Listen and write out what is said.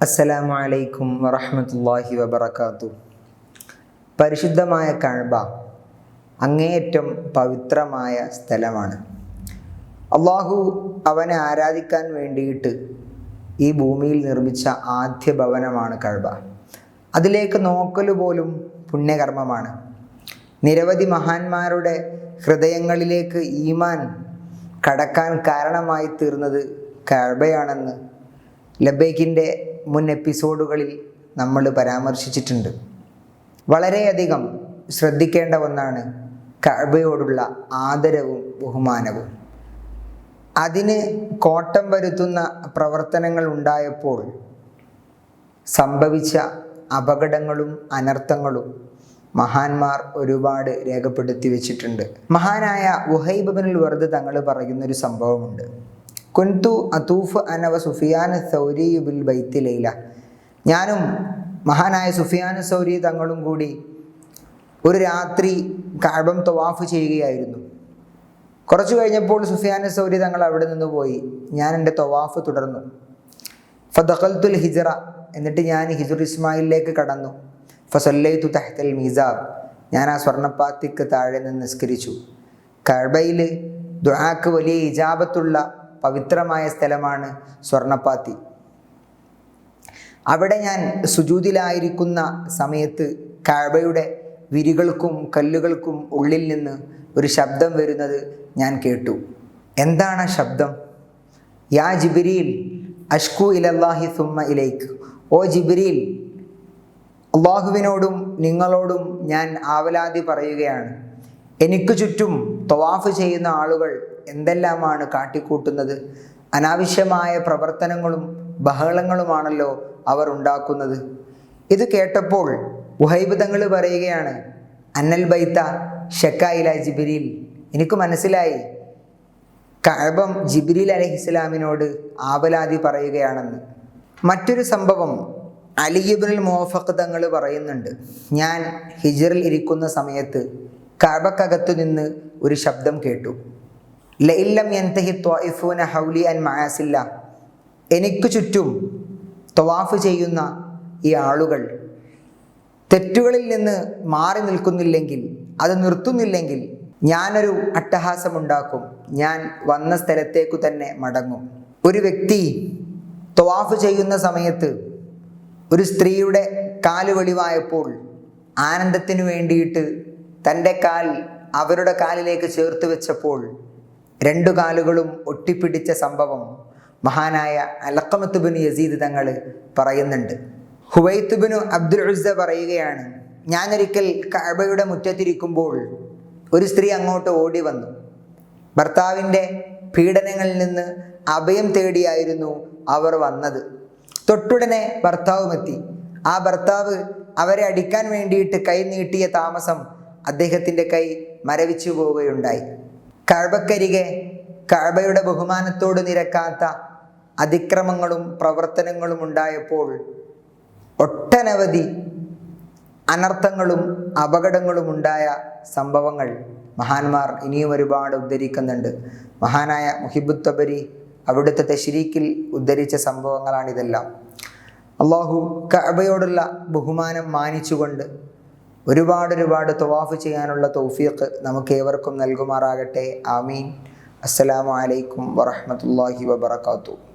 അസ്സലാമു അലൈക്കും വറഹ്മത്തുള്ളാഹി വബറകാതുഹു. പരിശുദ്ധമായ കഅബ അങ്ങേയറ്റം പവിത്രമായ സ്ഥലമാണ്. അള്ളാഹു അവനെ ആരാധിക്കാൻ വേണ്ടിയിട്ട് ഈ ഭൂമിയിൽ നിർമ്മിച്ച ആദ്യ ഭവനമാണ് കഅബ. അതിലേക്ക് നോക്കൽ പോലും പുണ്യകർമ്മമാണ്. നിരവധി മഹാന്മാരുടെ ഹൃദയങ്ങളിലേക്ക് ഈമാൻ കടക്കാൻ കാരണമായി തീർന്നത് കഅബയാണെന്ന് ലബേക്കിന്റെ മുൻ എപ്പിസോഡുകളിൽ നമ്മൾ പരാമർശിച്ചിട്ടുണ്ട്. വളരെയധികം ശ്രദ്ധിക്കേണ്ട ഒന്നാണ് കഅബയോടുള്ള ആദരവും ബഹുമാനവും. അതിന് കോട്ടം വരുത്തുന്ന പ്രവർത്തനങ്ങൾ ഉണ്ടായപ്പോൾ സംഭവിച്ച അപകടങ്ങളും അനർത്ഥങ്ങളും മഹാന്മാർ ഒരുപാട് രേഖപ്പെടുത്തി വെച്ചിട്ടുണ്ട്. മഹാനായ ഉഹൈബ് ബിനുൽ വെറുതെ തങ്ങൾ പറയുന്നൊരു സംഭവമുണ്ട്. കുൻതു അതൂഫ് അനവ സുഫിയാൻ സൗരി ബിൽ ബൈത്തി ലൈല. ഞാനും മഹാനായ സുഫിയാൻ സൗരി തങ്ങളും കൂടി ഒരു രാത്രി കാബം തവാഫ് ചെയ്യുകയായിരുന്നു. കുറച്ചു കഴിഞ്ഞപ്പോൾ സുഫിയാൻ സൗരി തങ്ങൾ അവിടെ നിന്ന് പോയി. ഞാൻ എന്റെ തവാഫ് തുടർന്നു. ഫദഖൽത്തുൽ ഹിജറ എന്നിട്ട് ഞാൻ ഹിജുർ ഇസ്മായിലേക്ക് കടന്നു. ഫസല്ലൈത്തു തഹ്തൽ മീസാബ് ഞാൻ ആ സ്വർണപ്പാത്തിക്ക് താഴെ നിന്ന് നിസ്കരിച്ചു. കഴബയിൽ ദുആക്ക് വലിയ ഇജാബത്തുള്ള പവിത്രമായ സ്ഥലമാണ് സ്വർണപ്പാത്തി. അവിടെ ഞാൻ സുജൂതിലായിരിക്കുന്ന സമയത്ത് കഴബയുടെ വിരികൾക്കും കല്ലുകൾക്കും ഉള്ളിൽ നിന്ന് ഒരു ശബ്ദം വരുന്നത് ഞാൻ കേട്ടു. എന്താണ് ആ ശബ്ദം? യാ ജിബിരിയിൽ അഷ്കു ഇലല്ലാഹി സുമ്മ ഇലേക്ക് ഓ ജിബിരിയിൽ അള്ളാഹുവിനോടും നിങ്ങളോടും ഞാൻ ആവലാതി പറയുകയാണ്. എനിക്ക് ചുറ്റും തവാഫ് ചെയ്യുന്ന ആളുകൾ എന്തെല്ലാമാണ് കാട്ടിക്കൂട്ടുന്നത്? അനാവശ്യമായ പ്രവർത്തനങ്ങളും ബഹളങ്ങളുമാണല്ലോ അവർ ഉണ്ടാക്കുന്നത്. ഇത് കേട്ടപ്പോൾ ഉഹൈബിതങ്ങൾ പറയുകയാണ് അന്നൽ ബൈത്ത ഷക്കായില ജിബിരിൽ. എനിക്ക് മനസ്സിലായി. കഅബം ജിബ്രീൽ അലഹിസ്ലാമിനോട് ആവലാതി പറയുകയാണെന്ന്. മറ്റൊരു സംഭവം അലിയുബിനിൽ മോഫക്ക് തങ്ങൾ പറയുന്നുണ്ട്. ഞാൻ ഹിജറിൽ ഇരിക്കുന്ന സമയത്ത് കഴബക്കകത്തു നിന്ന് ഒരു ശബ്ദം കേട്ടു. ലഇല്ലം എന്തഹി ത്വായിഫൂന ഹൗലി അൻ മയാസില്ല എനിക്ക് ചുറ്റും ത്വാഫ് ചെയ്യുന്ന ഈ ആളുകൾ തെറ്റുകളിൽ നിന്ന് മാറി നിൽക്കുന്നില്ലെങ്കിൽ അത് നിർത്തുന്നില്ലെങ്കിൽ ഞാനൊരു അട്ടഹാസമുണ്ടാക്കും. ഞാൻ വന്ന സ്ഥലത്തേക്കു തന്നെ മടങ്ങും. ഒരു വ്യക്തി ത്വാഫ് ചെയ്യുന്ന സമയത്ത് ഒരു സ്ത്രീയുടെ കാൽ വെളിവായപ്പോൾ ആനന്ദത്തിനു വേണ്ടിയിട്ട് തന്റെ കാൽ അവരുടെ കാലിലേക്ക് ചേർത്ത് വെച്ചപ്പോൾ രണ്ടു കാലുകളും ഒട്ടിപ്പിടിച്ച സംഭവം മഹാനായ അലക്കമത്തുബിന് യസീദ് തങ്ങൾ പറയുന്നുണ്ട്. ഹുവൈത്തുബിനു അബ്ദുൽ ഉസ്സ പറയുകയാണ് ഞാനൊരിക്കൽ കഅബയുടെ മുറ്റത്തിരിക്കുമ്പോൾ ഒരു സ്ത്രീ അങ്ങോട്ട് ഓടി വന്നു. ഭർത്താവിന്റെ പീഡനങ്ങളിൽ നിന്ന് അഭയം തേടിയായിരുന്നു അവർ വന്നത്. തൊട്ടുടനെ ഭർത്താവുമെത്തി ആ ഭർത്താവ് അവരെ അടിക്കാൻ വേണ്ടിയിട്ട് കൈ നീട്ടിയ താമസം അദ്ദേഹത്തിന്റെ കൈ മരവിച്ചു പോവുകയുണ്ടായി. കഴബക്കരികെ കഴബയുടെ ബഹുമാനത്തോട് നിരക്കാത്ത അതിക്രമങ്ങളും പ്രവർത്തനങ്ങളും ഉണ്ടായപ്പോൾ ഒട്ടനവധി അനർത്ഥങ്ങളും അപകടങ്ങളും ഉണ്ടായ സംഭവങ്ങൾ മഹാന്മാർ ഇനിയും ഒരുപാട് ഉദ്ധരിക്കുന്നുണ്ട്. മഹാനായ മുഹിബുത്തബരി അവിടുത്തെ തശ്രീക്കിൽ ഉദ്ധരിച്ച സംഭവങ്ങളാണിതെല്ലാം. അള്ളാഹു കഅബയോടുള്ള ബഹുമാനം മാനിച്ചുകൊണ്ട് ഒരുപാട് ഒരുപാട് തവാഫ് ചെയ്യാനുള്ള തൗഫീഖ് നമുക്ക് ഏവർക്കും നൽകുമാറാകട്ടെ. ആമീൻ. അസ്സലാമു അലൈക്കും വറഹ്മത്തുള്ളാഹി വബറകാതുഹു.